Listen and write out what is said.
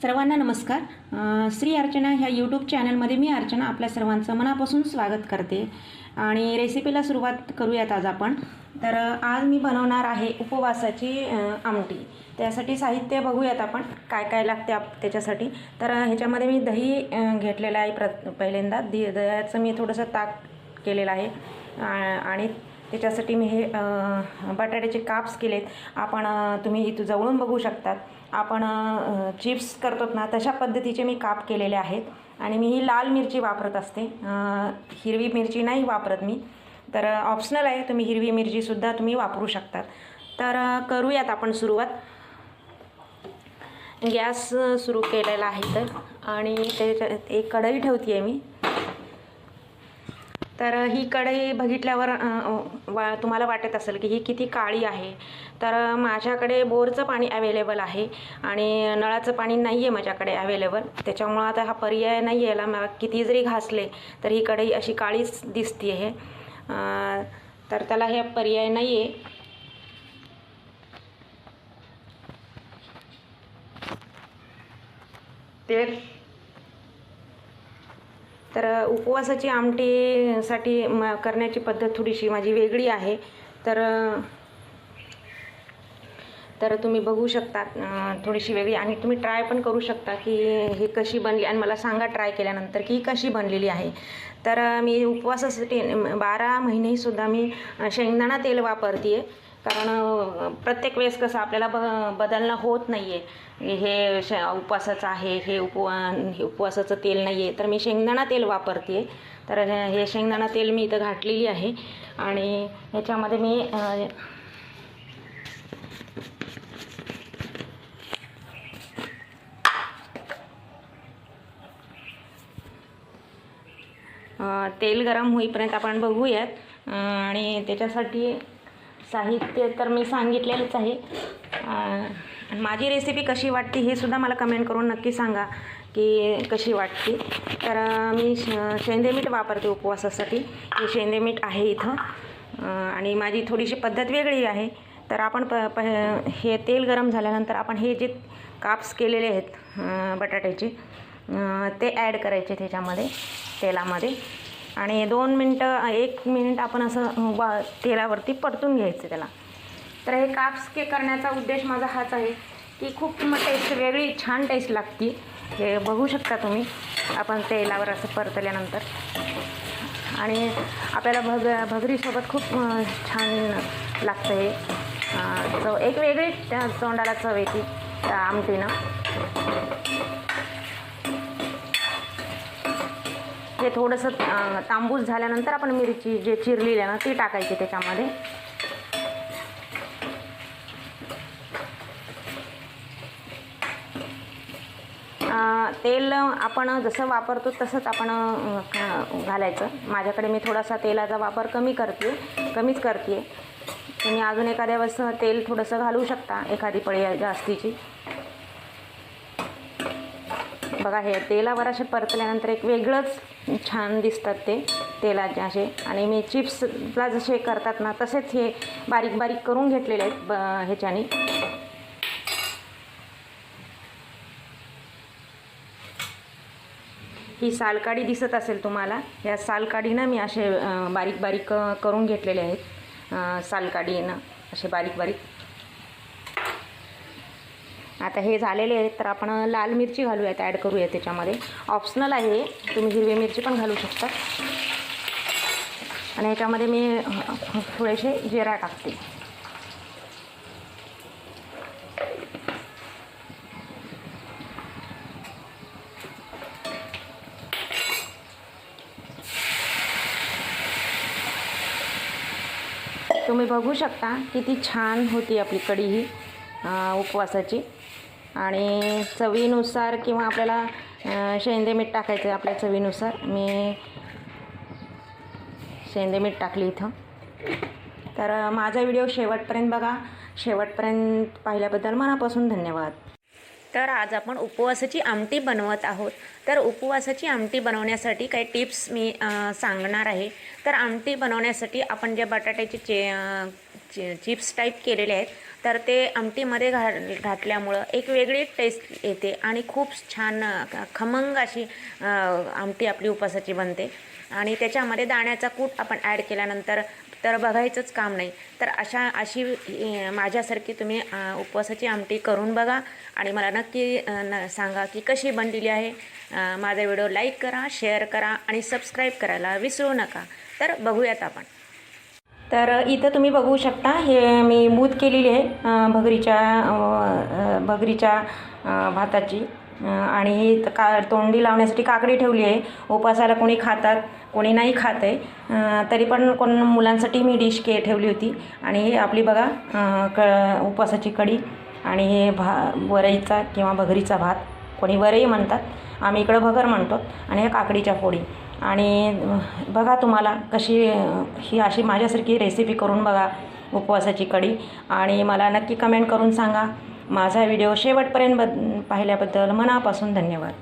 सर्वांना नमस्कार. श्री अर्चना ह्या यूट्यूब चॅनलमध्ये मी अर्चना आपल्या सर्वांचं मनापासून स्वागत करते. आणि रेसिपीला सुरुवात करूयात आज आपण. तर आज मी बनवणार आहे उपवासाची आमटी. त्यासाठी साहित्य बघूयात आपण काय काय लागते आप त्याच्यासाठी. तर ह्याच्यामध्ये मी दही घेतलेलं आहे प्र पहिल्यांदा. दि दह्याचं मी थोडंसं ताक केलेलं आहे. आणि त्याच्यासाठी मी हे बटाट्याचे काप्स केलेत. आपण तुम्ही इथं जवळून बघू शकतात. आपण चिप्स करतो ना तशा पद्धतीचे मी काप केलेले आहेत. आणि मी ही लाल मिरची वापरत असते. हिरवी मिरची नाही वापरत मी. तर ऑप्शनल आहे तुम्ही हिरवी मिरचीसुद्धा तुम्ही वापरू शकतात. तर करूयात आपण सुरुवात. गॅस सुरू केलेला आहे तर. आणि त्याच्या एक कढई ठेवते आहे मी. तर ही कढई बघितल्यावर वा तुम्हाला वाटत असेल की ही किती काळी आहे. तर माझ्याकडे बोरचं पाणी अवेलेबल आहे आणि नळाचं पाणी नाही आहे माझ्याकडे अवेलेबल त्याच्यामुळं आता हा पर्याय नाही आहे याला मला किती जरी घासले तर ही कढई अशी काळीच दिसते आहे तर त्याला हे पर्याय नाही आहे तेल? तर उपवासाची आमटीसाठी म करण्याची पद्धत थोडीशी माझी वेगळी आहे. तर तर तुम्ही बघू शकता थोडीशी वेगळी. आणि तुम्ही ट्राय पण करू शकता की ही कशी बनली. आणि मला सांगा ट्राय केल्यानंतर की ही कशी बनलेली आहे. तर मी उपवासासाठी बारा महिनेसुद्धा मी शेंगदाणा तेल वापरते आहे कारण प्रत्येक वेळेस कसं आपल्याला ब बदलणं होत नाही आहे हे श उपवासाचं आहे हे उपवा हे उपवासाचं तेल नाही आहे तर मी शेंगदाणा तेल वापरते तर हे हे शेंगदाणा तेल मी इथं घातलेली आहे. आणि ह्याच्यामध्ये मी तेल गरम होईपर्यंत आपण बघूयात. आणि त्याच्यासाठी साहित्य तर मी सांगितलेलंच आहे. आणि माझी रेसिपी कशी वाटते हे सुद्धा मला कमेंट करून नक्की सांगा की कशी वाटते. तर मी श शेंदे मीठ वापरते उपवासासाठी. हे शेंदे मीठ आहे इथं. आणि माझी थोडीशी पद्धत वेगळी आहे. तर आपण प प हे तेल गरम झाल्यानंतर आपण हे जे काप्स केलेले आहेत बटाट्याचे ते ॲड करायचे त्याच्यामध्ये तेलामध्ये. आणि दोन मिनटं एक मिनिट आपण असं वा तेलावरती परतून घ्यायचं त्याला. तर हे काप्स के करण्याचा उद्देश माझा हाच आहे की खूप टेस्ट वेगळी छान टेस्ट लागते. हे बघू शकता तुम्ही. आपण तेलावर असं परतल्यानंतर. आणि आपल्याला भग भगरीसोबत खूप छान लागतं हे. चव एक वेगळी त्या तोंडाला चव येते आमटीनं. हे थोडंसं तांबूस झाल्यानंतर आपण मिरची जे चिरलेली आहे ना ती टाकायची त्याच्यामध्ये. तेल आपण जसं वापरतो तसंच आपण घालायचं. माझ्याकडे मी थोडासा तेलाचा वापर कमी करते कमीच करते. तुम्ही अजून एखाद्या वेळेस तेल थोडंसं घालू शकता एखादी पळी जास्तीची. बघा हे तेलावर असे परतल्यानंतर एक वेगळंच छान दिसतात ते तेलाचे असे. आणि मी चिप्सला जसे करतात ना तसेच हे बारीक बारीक करून घेतलेले आहेत ब ह्याच्याने. ही सालकाडी दिसत असेल तुम्हाला. या सालकाडीनं मी असे बारीक बारीक करून घेतलेले आहेत सालकाडीनं असे बारीक बारीक. आता हे झालेले आहेत तर आपण लाल मिरची घालूयात ॲड करूया त्याच्यामध्ये. ऑप्शनल आहे तुम्ही हिरवी मिरची पण घालू शकता. आणि ह्याच्यामध्ये मी थोडेसे जिरा टाकते. तुम्ही बघू शकता किती छान होती आपली कढी ही उपवासाची. आणि चवीनुसार किंवा आपल्याला शेंदे मीठ टाकायचं आहे आपल्या चवीनुसार. मी शेंदे मीठ टाकली इथं. तर माझा व्हिडिओ शेवटपर्यंत बघा. शेवटपर्यंत पाहिल्याबद्दल मनापासून धन्यवाद. तर आज आपण उपवासाची आमटी बनवत आहोत. तर उपवासाची आमटी बनवण्यासाठी काही टिप्स मी सांगणार आहे. तर आमटी बनवण्यासाठी आपण जे बटाट्याचे चे चि चिप्स टाईप केलेले आहेत तर ते आमटीमध्ये घा घातल्यामुळं एक वेगळी टेस्ट येते आणि खूप छान खमंग अशी आमटी आपली उपवासाची बनते. आणि त्याच्यामध्ये दाण्याचा कूट आपण ॲड केल्यानंतर तर बघायचंच काम नाही. तर अशा अशी माझ्यासारखी तुम्ही उपवासाची आमटी करून बघा. आणि मला नक्की न सांगा की कशी बनलेली आहे. माझा व्हिडिओ लाईक करा शेअर करा आणि सबस्क्राईब करायला विसरू नका. तर बघूयात आपण. तर इथं तुम्ही बघू शकता हे मी मूद केलेली आहे भगरीच्या भगरीच्या भाताची. आणि ही त- का तोंडी लावण्यासाठी काकडी ठेवली आहे. उपासाला कोणी खातात कोणी नाही खात आहे. तरी पण कोण मुलांसाठी मी डिश के ठेवली होती. आणि हे आपली बघा क उपासाची कढी आणि हे भा वरईचा किंवा भगरीचा भात. कोणी वरई म्हणतात आम्ही इकडं भगर म्हणतो आणि ह्या काकडीच्या पोळी आणि बघा तुम्हाला कशी ही अशी माझ्यासारखी रेसिपी करून बघा उपवासाची कढी. आणि मला नक्की कमेंट करून सांगा. माझा व्हिडिओ शेवटपर्यंत बद पाहिल्याबद्दल मनापासून धन्यवाद.